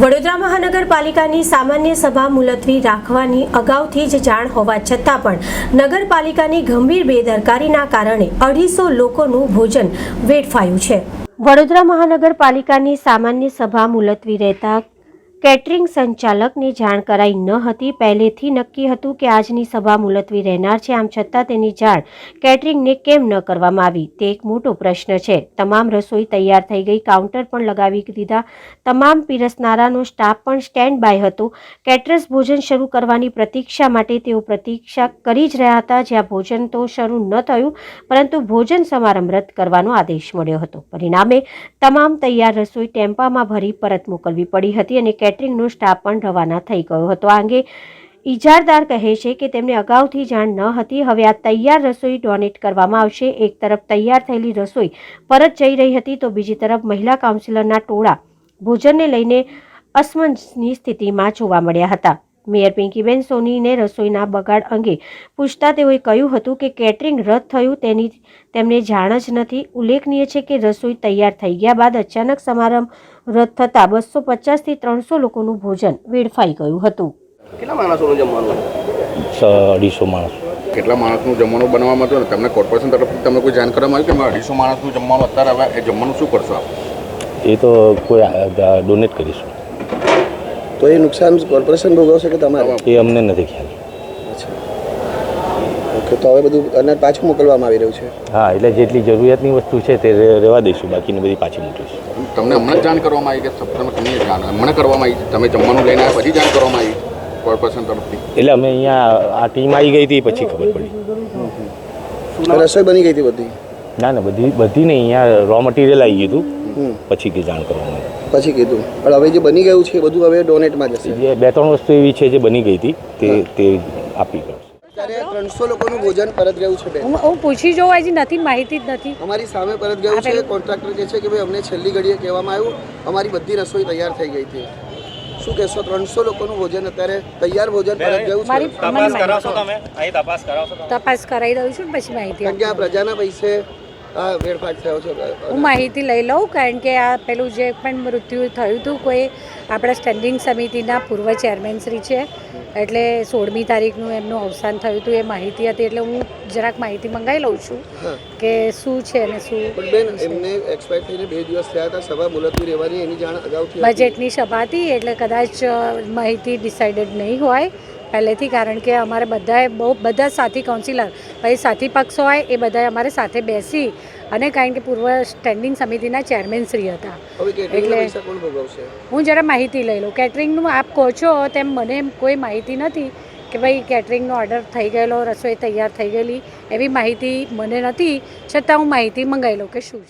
વડોદરા મહાનગરપાલિકાની સામાન્ય સભા મુલતવી રાખવાની અગાઉથી જ જાણ હોવા છતાં પણ નગરપાલિકાની ગંભીર બેદરકારીના કારણે અઢીસો લોકોનું ભોજન વેડફાયું છે. વડોદરા મહાનગરપાલિકાની સામાન્ય સભા મુલતવી રહેતા કેટરિંગ સંચાલકને જાણ કરાઈ ન હતી. પહેલેથી નક્કી હતું કે આજની સભા મુલતવી રહેનાર છે. આમ છતાં તેની જાણ કેટરિંગને કેમ ન કરવામાં આવી? તે એક મોટો પ્રશ્ન છે. તમામ રસોઈ તૈયાર થઈ ગઈ. કાઉન્ટર પણ લગાવી દીધા. તમામ પીરસનારાનો સ્ટાફ પણ સ્ટેન્ડ બાય હતો. કેટરર્સ ભોજન શરૂ કરવાની પ્રતીક્ષા માટે તેઓ પ્રતીક્ષા કરી જ રહ્યા હતા. જ્યાં ભોજન તો શરૂ ન થયું, પરંતુ ભોજન સમારંભ રદ કરવાનો આદેશ મળ્યો હતો. પરિણામે તમામ તૈયાર રસોઈ ટેમ્પામાં ભરી પરત મોકલવી પડી હતી અને કેટરિંગનો સ્ટાફ પણ રવાના થઈ ગયો હતો. આ અંગે ઇજારદાર કહે છે કે તેમને અગાઉથી જાણ ન હતી. હવે આ તૈયાર રસોઈ ડોનેટ કરવામાં આવશે. એક તરફ તૈયાર થયેલી રસોઈ પરત જઈ રહી હતી તો બીજી તરફ મહિલા કાઉન્સિલરના ટોળા ભોજનને લઈને અસમંજસની સ્થિતિમાં જોવા મળ્યા હતા. મેયર પિંકીબેન સોનીને રસોઈના બગાડ અંગે પૂછતા તેઓએ કહ્યું હતું કે કેટરિંગ રદ થયું તેની તેમને જાણ જ નથી. ઉલ્લેખનીય છે કે રસોઈ તૈયાર થઈ ગયા બાદ અચાનક સમારંભ રદ થતાં બસો પચાસથી ત્રણસો લોકોનું ભોજન વેડફાઈ ગયું હતું. કેટલા માણસોનું જમવાનું? અઢીસો માણસ. કેટલા માણસનું જમવાનું બનાવવામાં હતું? તમને કોર્પોરેશન તરફથી તમને કોઈ જાણ કરવામાં આવ્યું કે અઢીસો માણસનું જમવાનું અત્યારે હવે એ જમવાનું શું કરશો આપ? એ તો કોઈ ડોનેટ કરીશું. તો એ નુકસાન કોર્પોરેશન ભોગવશે કે તમારે? એ અમને નથી ખ્યાલ. ઓકે તો હવે બધું અને પાછું મોકલવામાં આવી રહ્યું છે? હા એટલે જેટલી જરૂરિયાતની વસ્તુ છે તે રે- રહેવા દઈશું બાકીની બધી પાછી મોકલીશું તમને હમણાં જ જાણ કરવામાં આવી કે તમે તમને જાણ હમણાં કરવામાં આવી તમે જમવાનું લઈને આવ્યા પછી જાણ કરવામાં આવી કોર્પોરેશન તરફથી? એટલે અમે અહીંયા આ ટીમ આવી ગઈ હતી પછી ખબર પડી. રસોઈ બની ગઈ હતી બધી? ના ના બધી બધી નહીં અહીંયા રો મટીરિયલ આવી ગયું હતું. પછી કે જાણ કરવામાં આવી. પછી કીધું. પણ હવે જે બની ગયું છે એ બધું હવે ડોનેટમાં જશે. જે બે ત્રણ વસ્તુ એવી છે જે બની ગઈ હતી તે તે આપી કરશે ત્યારે ત્રણસો લોકોનું ભોજન પરત ગયું છે બેન. હું પૂછી જોઉં હજી નથી માહિતી જ નથી. અમારી સામે પરત ગયું છે. કોન્ટ્રાક્ટર કહે છે કે ભાઈ અમને છેલ્લી ઘડીએ કહેવામાં આવ્યું અમારી બધી રસોઈ તૈયાર થઈ ગઈ હતી. શું કહેશો ત્રણસો લોકોનું ભોજન અત્યારે તૈયાર ભોજન પરત ગયું છે? તપાસ કરાવશો તમે? અહીં તપાસ કરાવી દઉં છું ને પછી માહિતી કારણ કે આ પ્રજાના પૈસે વેડફાટ થયો છે. હું માહિતી લઈ લઉં કારણ કે આ પેલું જે પણ મૃત્યુ થયું હતું કોઈ આપણા સ્ટેન્ડિંગ સમિતિના પૂર્વ ચેરમેન શ્રી છે. એટલે સોળમી તારીખનું એમનું અવસાન થયું હતું એ માહિતી હતી. એટલે હું જરાક માહિતી મંગાવી લઉં છું કે શું છે અને શું બેન એમને એક્સપાયર થઈને બે દિવસ થયા હતા. સભા મુલતવી રહેવાની એની જાણ અગાઉથી બજેટની સભા હતી એટલે કદાચ માહિતી ડિસાઇડેડ નહીં હોય પહેલેથી કારણ કે અમારે બધાએ બહુ બધા સાથી કાઉન્સિલર પછી સાથી પક્ષો હોય એ બધાએ અમારે સાથે બેસી અને કારણ કે પૂર્વ સ્ટેન્ડિંગ સમિતિના ચેરમેન શ્રી હતા. એટલે- હું જરા માહિતી લઈ લઉં. કેટરિંગનું આપ કહો છો તેમ મને કોઈ માહિતી નથી કે ભાઈ કેટરિંગનો ઓર્ડર થઈ ગયેલો રસોઈ તૈયાર થઈ ગયેલી એવી માહિતી મને નથી. છતાં હું માહિતી મંગાવી લઉં કે શું છે.